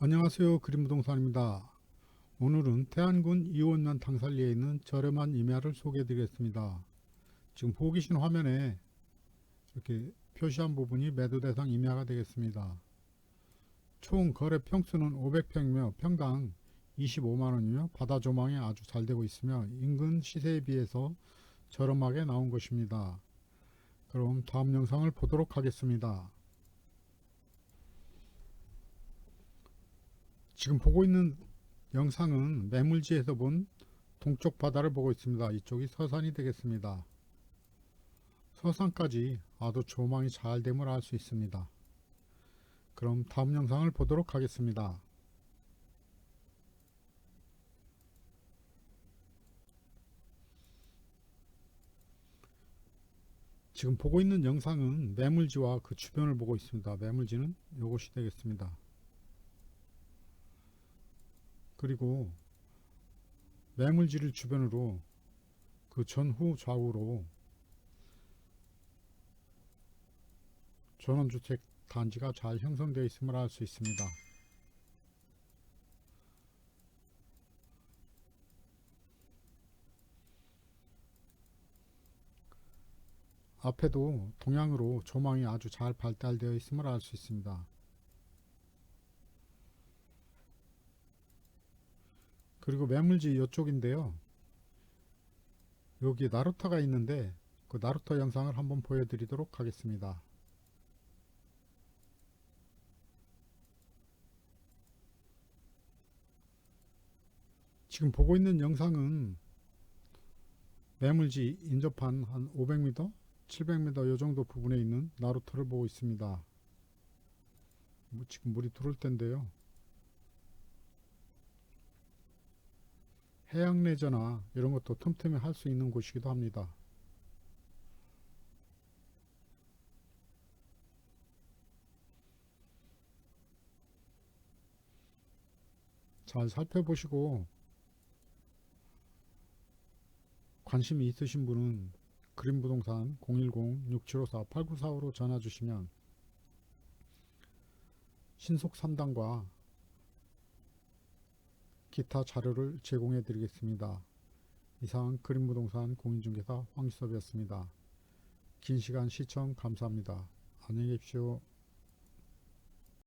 안녕하세요. 그린부동산입니다. 오늘은 태안군 이원면 당살리에 있는 저렴한 임야를 소개해 드리겠습니다. 지금 보고 계신 화면에 이렇게 표시한 부분이 매도 대상 임야가 되겠습니다. 총 거래 평수는 500평이며 평당 25만원이며 바다 조망이 아주 잘 되고 있으며 인근 시세에 비해서 저렴하게 나온 것입니다. 그럼 다음 영상을 보도록 하겠습니다. 지금 보고 있는 영상은 매물지에서 본 동쪽 바다를 보고 있습니다. 이쪽이 서산이 되겠습니다. 서산까지 아주 조망이 잘 됨을 알 수 있습니다. 그럼 다음 영상을 보도록 하겠습니다. 지금 보고 있는 영상은 매물지와 그 주변을 보고 있습니다. 매물지는 이것이 되겠습니다. 그리고 매물지를 주변으로 그 전후 좌우로 전원주택 단지가 잘 형성되어 있음을 알 수 있습니다. 앞에도 동향으로 조망이 아주 잘 발달되어 있음을 알 수 있습니다. 그리고 매물지 이쪽인데요. 여기 나루터가 있는데 그 나루터 영상을 한번 보여드리도록 하겠습니다. 지금 보고 있는 영상은 매물지 인접한 한 500m, 700m 요 정도 부분에 있는 나루터를 보고 있습니다. 뭐 지금 물이 들어올 텐데요. 해양 레저나 이런 것도 틈틈이 할 수 있는 곳이기도 합니다. 잘 살펴보시고 관심이 있으신 분은 그린부동산 010-6754-8945로 전화 주시면 신속 상담과 기타 자료를 제공해 드리겠습니다. 이상 그린부동산 공인중개사 황희섭이었습니다. 긴 시간 시청 감사합니다. 안녕히 계십시오.